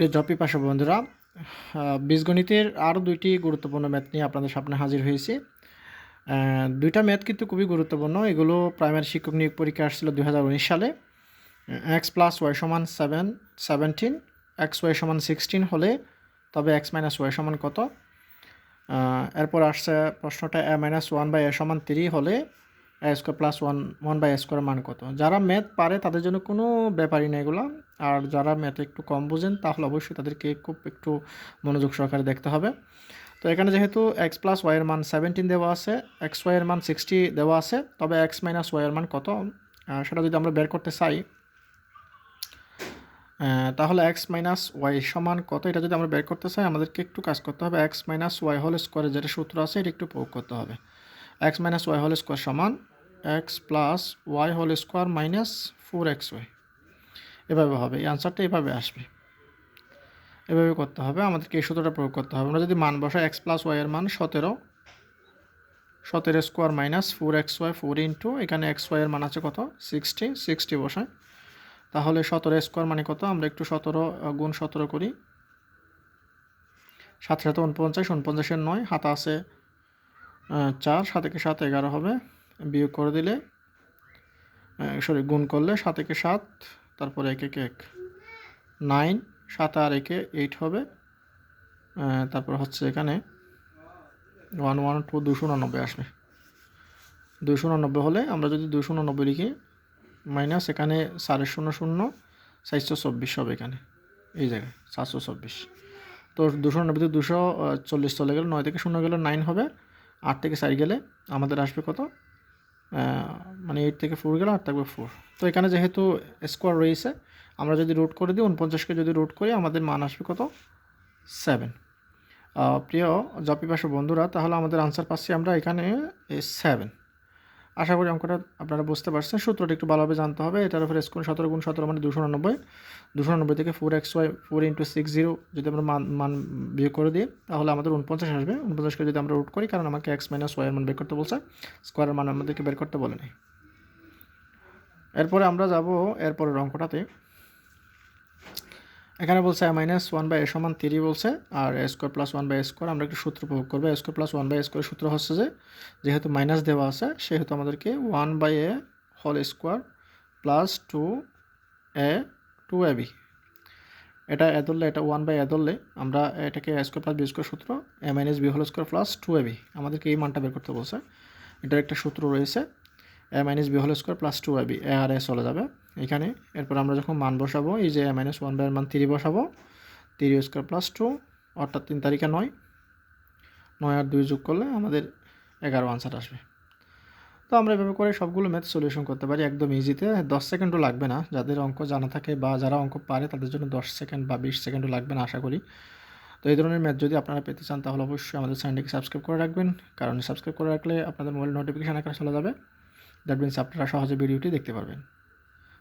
প্রিয় জপি পাশা বন্ধুরা বীজগণিতের আরও দুইটি গুরুত্বপূর্ণ ম্যাথ নিয়ে আপনাদের সামনে হাজির হয়েছি। দুইটা ম্যাথ কিন্তু খুবই গুরুত্বপূর্ণ। এগুলো প্রাইমারি শিক্ষক নিয়োগ পরীক্ষা আসছিল দু হাজার উনিশ সালে। এক্স প্লাস ওয়াই সমান সেভেন সেভেন্টিন এক্স ওয়াই সমান সিক্সটিন হলে তবে এক্স মাইনাস ওয়াই সমান কত? এরপর আসছে প্রশ্নটা a minus one by a সমান থ্রি হলে square plus one one by square মান কত? যারা ম্যাথ পারে তাদের জন্য কোনো ব্যাপারই না এগুলো। আর যারা ম্যাথ একটু কম বোঝেন, তাহলে অবশ্যই তাদেরকে খুব একটু মনোযোগ সহকারে দেখতে হবে। তো এখানে যেহেতু এক্স প্লাস ওয়াইয়ের মান সেভেন্টিন দেওয়া আছে এক্স ওয়াইয়ের মান সিক্সটি দেওয়া আছে, তবে এক্স মাইনাস ওয়াইয়ের মান কত? সেটা যদি আমরা বের করতে চাই তাহলে এক্স মাইনাস ওয়াই সমান কত? এটা যদি আমরা বের করতে চাই, আমাদেরকে একটু কাজ করতে হবে। এক্স মাইনাস ওয়াই হোল স্কোয়ারের যেটা সূত্র আছে, এটা একটু প্রয়োগ করতে হবে। X minus y whole square সমান x plus y whole square minus four x y. এভাবে হবে, এই আনসারটা এভাবে আসবে। এভাবে করতে হবে, আমাদেরকে এই সূত্রটা প্রয়োগ করতে হবে। আমরা যদি মান বসাই, এক্স প্লাস ওয়াই এর মান সতেরো সতেরো square minus four x y, four into, এখানে এক্স ওয়াই এর মান আছে কত? সিক্সটি সিক্সটি বসাই। তাহলে সতেরো স্কোয়ার মানে কত? আমরা একটু সতেরো গুণ সতেরো করি। সাত সাথে উনপঞ্চাশ, উনপঞ্চাশের নয়, হাতা আছে চার সাতেকে সাত এগারো হবে। বিয়োগ করে দিলে সরি গুণ করলে সাত একে সাত, তারপরে এক একে এক, নাইন, সাত আর একে এইট হবে। তারপর হচ্ছে এখানে ওয়ান ওয়ান টু দুশো উনানব্বই আসবে। দুশো উননব্বই হলে আমরা যদি দুশো উননব্বই লিখি মাইনাস এখানে সাড়ে শূন্য শূন্য চারশো চব্বিশ হবে এখানে। এই জায়গায়, সাতশো চব্বিশ। তো দুশো নব্বই থেকে দুশো চল্লিশ চলে গেলে নয় থেকে শূন্য গেলে নাইন হবে। আট থেকে চার গেলে আমাদের আসবে কত? মানে এইট থেকে ফোর গেলে আট থাকবে ফোর তো এখানে যেহেতু স্কোয়ার রয়েছে, আমরা যদি রুট করে দিই উনপঞ্চাশকে যদি রুট করি, আমাদের মান আসবে কত? সেভেন প্রিয় জপি পাশে বন্ধুরা, তাহলে আমাদের আনসার পাচ্ছি আমরা এখানে সেভেন আশা করি অঙ্কটা আপনারা বুঝতে পারছেন। সূত্রটা একটু ভালোভাবে জানতে হবে। এটার উপরে স্কুল সতেরো গুণ সতেরো মানে দুশো উননব্বই। দুশো উননব্বই থেকে four x y four into six zero যদি আমরা মান মান বিয়োগ করে দিই, তাহলে আমাদের উনপঞ্চাশ আসবে। উনপঞ্চাশকে যদি আমরা রুট করি, কারণ আমাকে এক্স মাইনাস ওয়াই মান বের করতে বলছে। স্কোয়ারের মান আমাদেরকে বের করতে বলে নাই। এরপরে আমরা যাব, এরপরের অঙ্কটাতে। এখানে বলছে a minus one by a সমান থ্রি বলছে, আর a square plus one by a square আমরা একটু সূত্র প্রয়োগ করব। A square plus one by a square সূত্র হচ্ছে যে, যেহেতু মাইনাস দেওয়া আছে, সেহেতু আমাদেরকে one by a whole square plus two a two a b এটা এ ধরলে, এটা ওয়ান বাই এ ধরলে, আমরা এটাকে a square plus b square সূত্র a minus b whole square plus two a b আমাদেরকে এই মানটা বের করতে বলছে। এটার একটা সূত্র রয়েছে a minus b whole square plus two a b a আর এ চলে যাবে। এখানে। এরপর আমরা যখন মান বসাবো, এই যে মাইনাস ওয়ান বাই মান থ্রি বসাবো থ্রি স্কোয়ার প্লাস টু অর্থাৎ তিন তারিখে নয়। নয় আর দুই যোগ করলে আমাদের এগারো আনসার আসবে। তো আমরা এভাবে করে সবগুলো ম্যাথ সলিউশন করতে পারি একদম ইজিতে দশ সেকেন্ডও লাগবে না। যাদের অঙ্ক জানা থাকে বা যারা অঙ্ক পারে, তাদের জন্য দশ সেকেন্ড বা বিশ সেকেন্ডও লাগবে না, আশা করি। তো এই ধরনের ম্যাথ যদি আপনারা পেতে চান, তাহলে অবশ্যই আমাদের চ্যানেলটিকে সাবস্ক্রাইব করে রাখবেন। কারণ সাবস্ক্রাইব করে রাখলে আপনাদের মোবাইল নোটিফিকেশান আকারে চলে যাবে। দ্যাট মিনস আপনারা সহজে ভিডিওটি দেখতে পারবেন।